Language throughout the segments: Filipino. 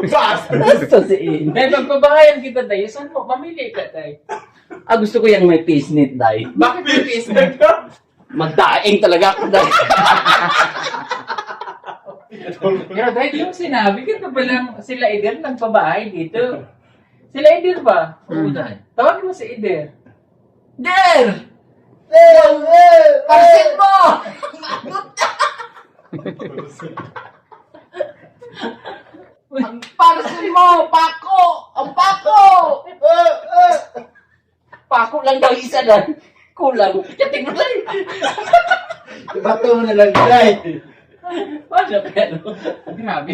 Gusto si In. Dahil pagpabahayan kita, Day, saan mo? Mamili ka, Day. Ah, gusto ko yung may face knit, Day. Bakit may na? Magdaing talaga ako, Day. Pero dahil yung sinabi, kita ba lang sila Eder nagpabahay dito? Sila Eder ba? Hmm. Tawagin mo si Eder. Der! Pansin mo! Ang pansin mo! Pako! Ang pako! Pako lang daw isa na. Kulang. Kating mo lang. Bato mo na lang, Day. Paano pero? Grabe.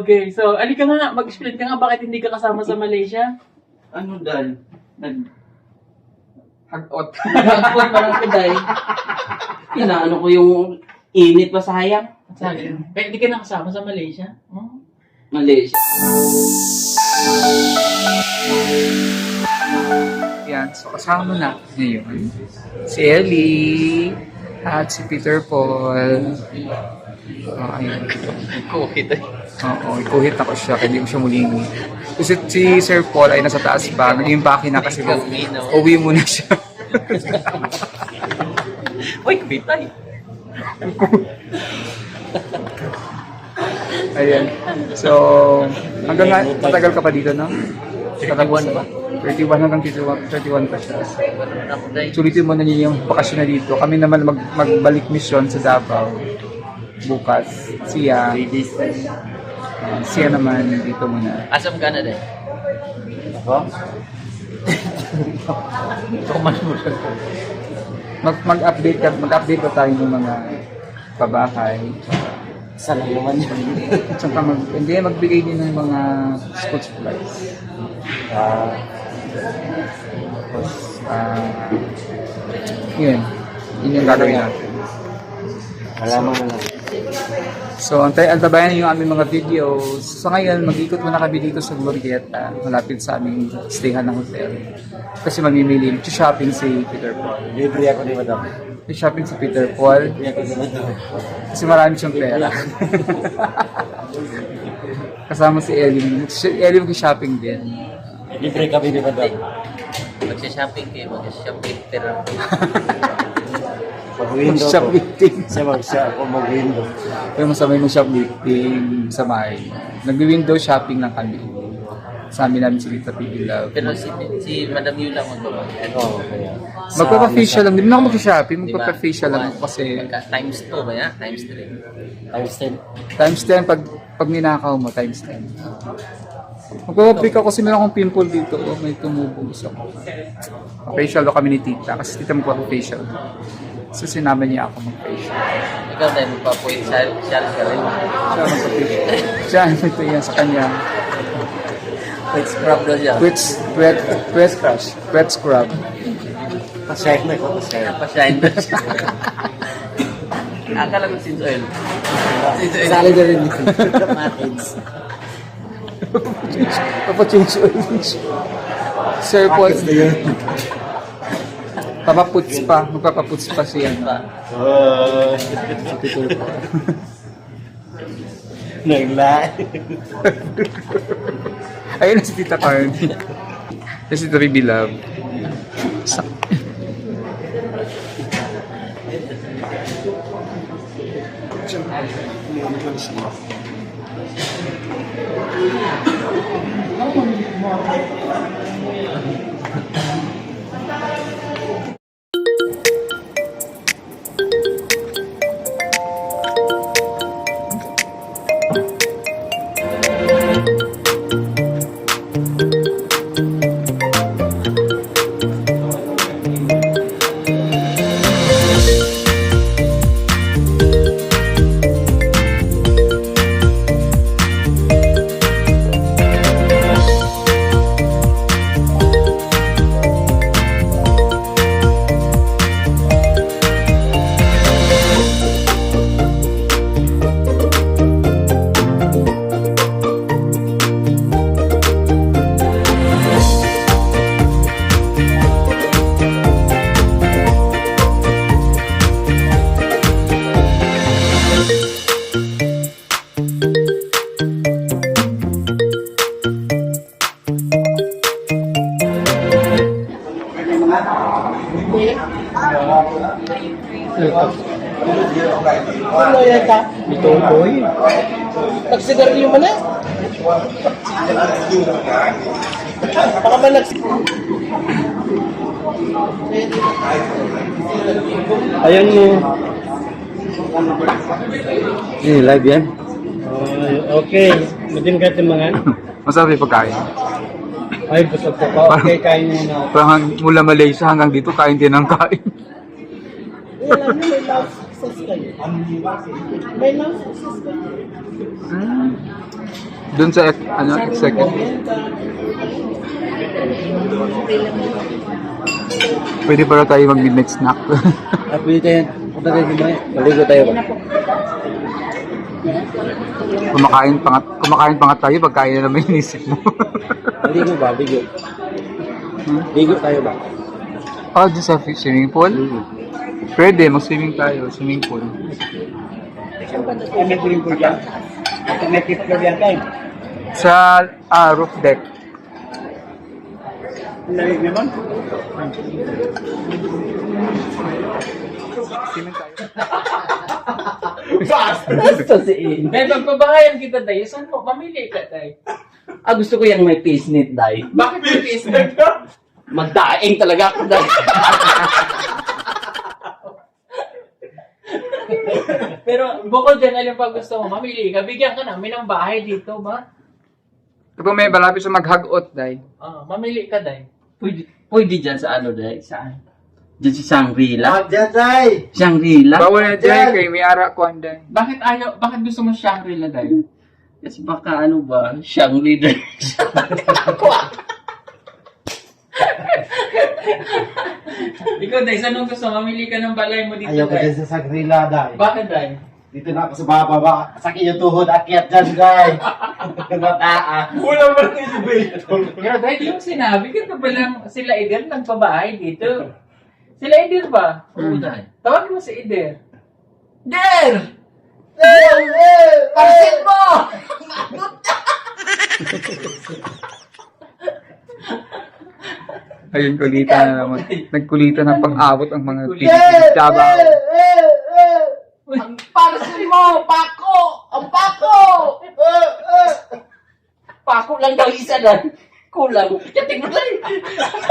Okay, so, alika nga, mag-explain ka nga bakit hindi ka kasama sa Malaysia? Ano, Dan? Nag... Hagot. Hagot pa lang ko, Day. Inaano ko yung init pa sayang. Sabi, kaya hindi ka na kasama sa Malaysia? Hmm? Malaysia. Yan, so kasama na ngayon si Ellie at si Peter Paul. Oh, ayun. Kuhit eh. Oo, ikuhit ako siya, kaya hindi ko siya muling. Kasi si Sir Paul ay nasa taas pa, naging baki na kasi uwi muna siya. Uy, kubitay. Ayan. So, hanggang nga, matagal ka pa dito, no? 31 pa. 31 hanggang 31, 31 pa siya. Sulitin mo na niya yung bakasyon na dito. Kami naman mag, magbalik mission sa Davao bukas. Siya, uh, siya naman dito muna. Asam ka na din? Ako? Tumas mo siya. Mag, mag-update ka, mag-update pa tayo ng mga pabahay. Lang naman yun. Tsaka mag, hindi, magbigay din ng mga school supplies. Ah, Tapos, ah, yun. Yun yung gagawin natin. alaman mo lang. So, antay, antabayan yung aming mga videos. So, ngayon, mag-ikot muna kami dito sa Glorieta, malapit sa aming stayhan ng hotel. Kasi mamimili, shopping si Peter Paul. Libre ako ni Madam. Shopping si Peter Paul kasi marami siyang pera. Kasama si Ellie. Si Ellie mag-shopping din. Libre kami ni Madam. Magsha-shopping kayo, magsha-shopping pero Mag-window ko. Shoplifting. Siya mag-siya ako mag-window. Pero masamay mo shoplifting, samay. Nag-window shopping lang kami. Sa amin namin si Rita Piggy Love. pero si si Madam Yu lang magbabayad. Oo, kaya. Magpapa-facial lang. Hindi naman ako mag-shopping. Di ba? Magpapa-facial lang ako One, kasi magka- times 2 ba yan? Times 3. Times 10. times 10 pag pag ninakaw mo, times 10. Magpapa-pick ako kasi meron akong pimple dito. Oh, may tumubos ako. Facial do kami ni tita kasi tita magpapa-facial. So sinama niya ako mag-facial. Ikaw dahil magpapoint siya, siya ka rin. Siya magpa-facial. Siya, ito yan sa kanya. Wait, scrub daw siya. Wet, wet, wet crush. Wet scrub. Pasyay na ko, pasyay. Napashine daw siya. Akala ko since oil. Since oil. Sali na rin dito. Matins. Papa-change oil. Sir Paul. Papaputs pa. Magpapaputs pa siya. Oh. Nagla. Ayun na si Tita Cardi. Ayun si Tita Baby Love. Sa Ano yan ka? Itutoy. Nagsigarilyo mo na? Baka ba nags... Ayan mo. Eh, live yan? okay. Madin ka timangan? Yung pagkain. Ay, busog ko pa. Okay, kain mo na. Parang mula Malaysia hanggang dito, kain din ng kain. Hmm. Doon sa, ano, second. Pwede para tayo mag-midnight snack. Ah, pwede tayo. Punta tayo kumain. Maligo tayo ba? kumakain pa nga, kumakain pa nga tayo, pagkain na naman inisip mo. Maligo ba? Ligo. Ligo tayo ba? oh, doon sa swimming pool? Pwede, mag-swimming tayo, swimming pool. May swimming pool yan? May tip ko yan tayo. Sa ah, roof deck. Lamig naman. Swimming tayo. Basta si In. Dahil magpabahayan kita, Day. Saan mo? Mamili ka, Day. Ah, gusto ko yung may face knit, Day. Bakit may face na Magdaing talaga ako, Day. Pero bukod dyan, alam pa gusto mo, mamili ka. Bigyan ka namin ng bahay dito, ba? Kapag may malapit sa mag-hagot, day. Ah, mamili ka, Day. Pwede, pwede dyan sa ano, Day? Saan? Dyan sa Shangri-La? Jajay! Shangri-La? Bawal na dyan, kay may ara ko day. Bakit ayaw, bakit gusto mo Shangri-La, Day? Kasi baka ano ba, Shangri-La. Ikaw, Day, saan gusto? Mamili ka ng balay mo dito, Ayaw ko Day. dyan sa Sagrila, day. Bakit, Day? Dito na ako sa baba ba? Sakit yung tuhod, akyat dyan, day. Mataa. Wala ba na Pero Day, mo sinabi, kito ba lang sila Eder nagpabahay dito? Sila Eder ba? Oo, Day. Tawag mo si Eder. Der! Pansin mo! Ayun, kulitan na naman. Nagkulitan ng pang-abot ang mga Pilipino. Davao. Ang pansin mo! Pako! Ang pako! Pako lang daw isa na. Kulang. Kating mo lang.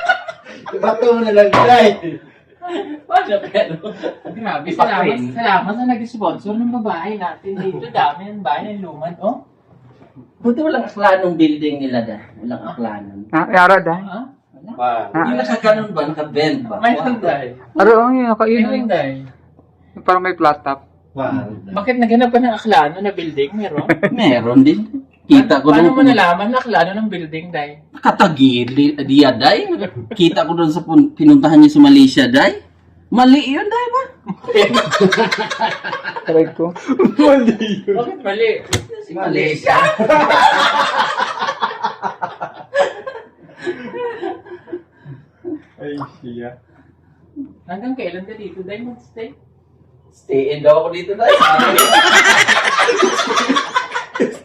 Bato mo na lang, day. Ano pero? Grabe, salamat, salamat sa nag-sponsor ng babae natin dito. Dami ng bahay ng luman, oh. Buti walang aklanong building nila, Day. Walang aklanon. Ha? Yara, day. Ha? Yung nakaganon ba? Nakabend ba? May handay. Aro, ang yun, May nakain. handay. Parang may flat top. Bakit naghanap ka ng aklano na building? Meron? Meron din. Kita ko Paano mo nalaman na aklano ng building, Day? Katagili, diya, Day. Kita ko doon sa pun- pinuntahan niya sa Malaysia, Day. Mali yun, Day ba? Try ko. Bakit mali? Si Malaysia. Ay, siya. Hanggang kailan ka dito, Day? Mag-stay? Stay in daw ako dito, Day.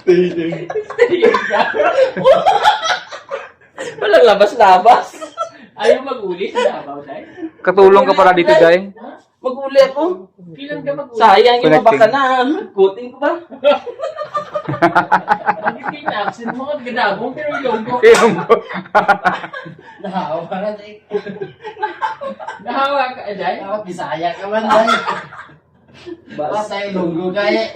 Stay ka. Walang labas-labas. Ayaw mag-uli sa Davao, Day? Katulong ka pala dito, day. Mag-uli ako. Kailan ka mag-uli? Sayang yung Connecting. baka na. Kutin ko ba? Ang na accent mo at gadabong pero yung ko. Yung Nahawa ka. Nahawa ka, Day? Dapat bisaya ka man, day. Basta Bas. tayo lunggo, kaya.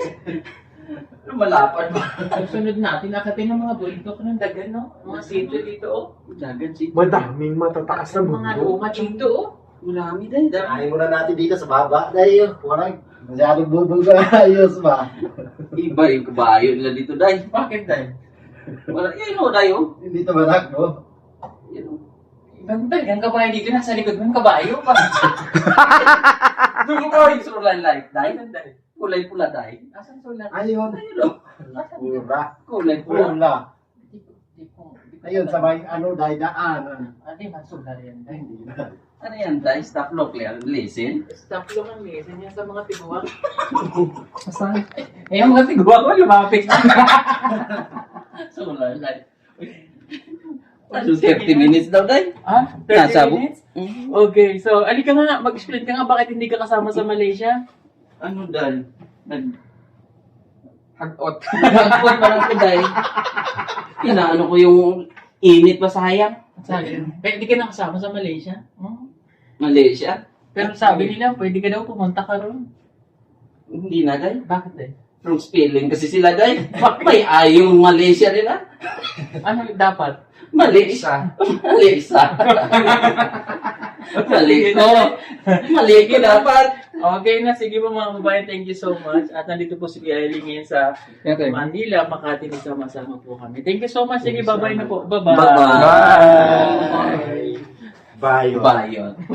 Malapad ba? Sunod natin, akatin ng mga bundok ng dagan, no? Mga sito dito, oh. Dagan si... Madaming matataas na Mga luma dito, oh. Marami, Day. Day. Kain muna natin dito sa baba, day. Walang masyadong bubog na ayos ba? Iba yung kabayo nila dito, Day. Bakit, Day? Wala, yun o, Day, oh. Hindi ito manak, no? Yun, oh. Ibang dagang kabayo dito, nasa likod ng kabayo pa. Doon ko yung sulan light, Day. Day? Kulay pula, Day. Asan sulat? Ayun. Ayun, oh. Pura. Kulay pula. Pula. Ayun, sa may ano, day daan. Ah, di man sulat yan, Day. Hindi na. Ano yan, Day? Stop lock, listen. Stop lang ang lesen yan sa mga tiguang. Eh, yung mga tiguang ko, lumapit. Sulan light. Ano, 30 minutes daw, Day? Ah, 30 Nasa minutes? Mhm. Okay, so, alika nga, mag-explain ka nga bakit hindi ka kasama sa Malaysia. Ano, Day? nag hagot. Hagot pa lang ko dahil inaano ko yung init pa sayang. Sabi, pwede ka na kasama sa Malaysia. Oh. Malaysia. Pero sabi nila, pwede ka daw pumunta ka ron. Hindi na dahil. Bakit eh? From spelling kasi sila dahil. May ayong Malaysia nila. Ano dapat? Malaysia. Malaysia. Maliko. Maliko dapat. Okay na, sige po mga kabayan, thank you so much. At nandito po si Kuya Ellie ngayon sa. Manila, Makati, nagsama-sama po kami. Thank you so much. Sige, bye-bye na po. Bye-bye. Bye-bye. Bayo. Bayon.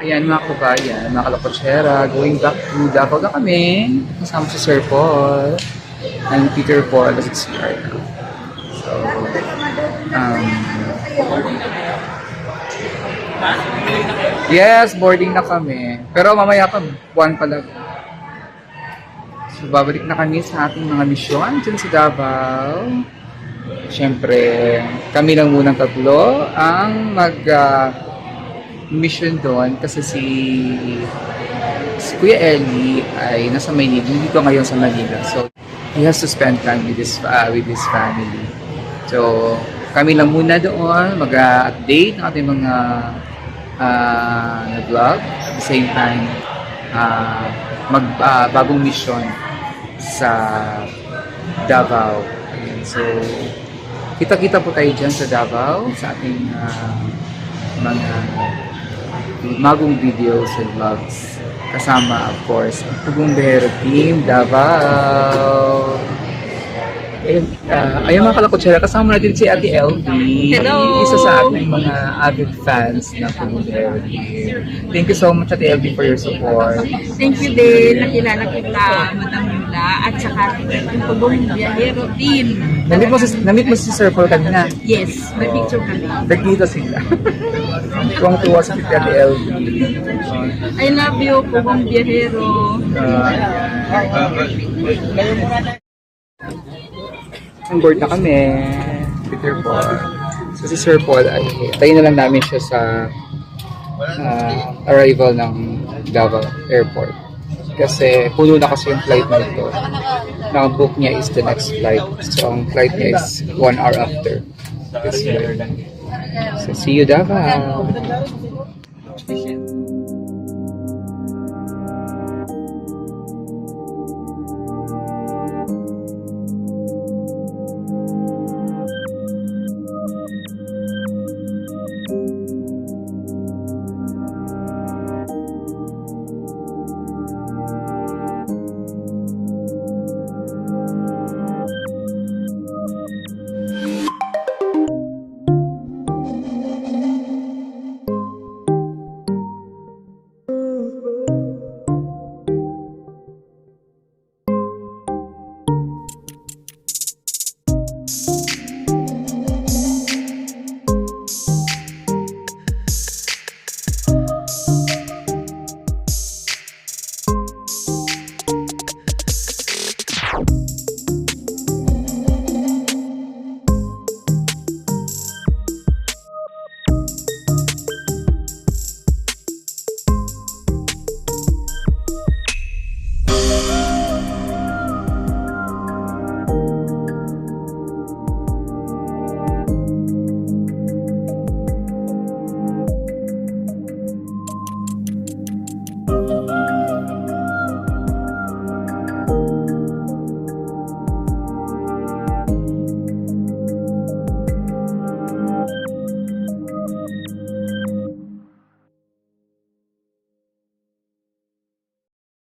Ayan mga kabayan, mga kalakotsera, going back to Davao na kami. Kasama si Sir Paul. I'm Peter Paul, as it's CR now. So, um, yes, boarding na kami. Pero mamaya pa, buwan pa lang. So, babalik na kami sa ating mga misyon dyan sa Davao. Siyempre, kami lang munang tatlo ang mag ah, mission doon kasi si si Kuya Ellie ay nasa Maynila, dito ngayon sa Manila. So, he has to spend time with his, uh, with his family. So, kami lang muna doon, mag-update ng ating mga uh, vlog. At the same time, uh, mag, uh, bagong mission sa Davao. Ayan, so, kita-kita po tayo dyan sa Davao, sa ating uh, mga magong videos and vlogs. Kasama, of course, ang Tugong Behero Team, Davao. Ayun, uh, ayun mga kalakotsera, kasama natin si Ate LV. Hello! Isa sa ating mga avid fans Tugong Behero Team. Thank you so much Ate LV for your support. Thank you din. Nakilala kita, Madam Yula, at saka yung Pagong Biyahero Team. Namit mo si, namit mo si Sir Paul kanina. Yes, may picture kami. Nagkita sila. Tuwang-tuwa si Ate LV. I love you, Pagong Biyahero. On board na kami. Peter Paul. So si Sir Paul, ay, tayo na lang namin siya sa ah, arrival ng Davao Airport. Kasi puno na kasi yung flight na ito. Nakabook niya is the next flight. So ang flight niya is one hour after. this flight. So see you Davao!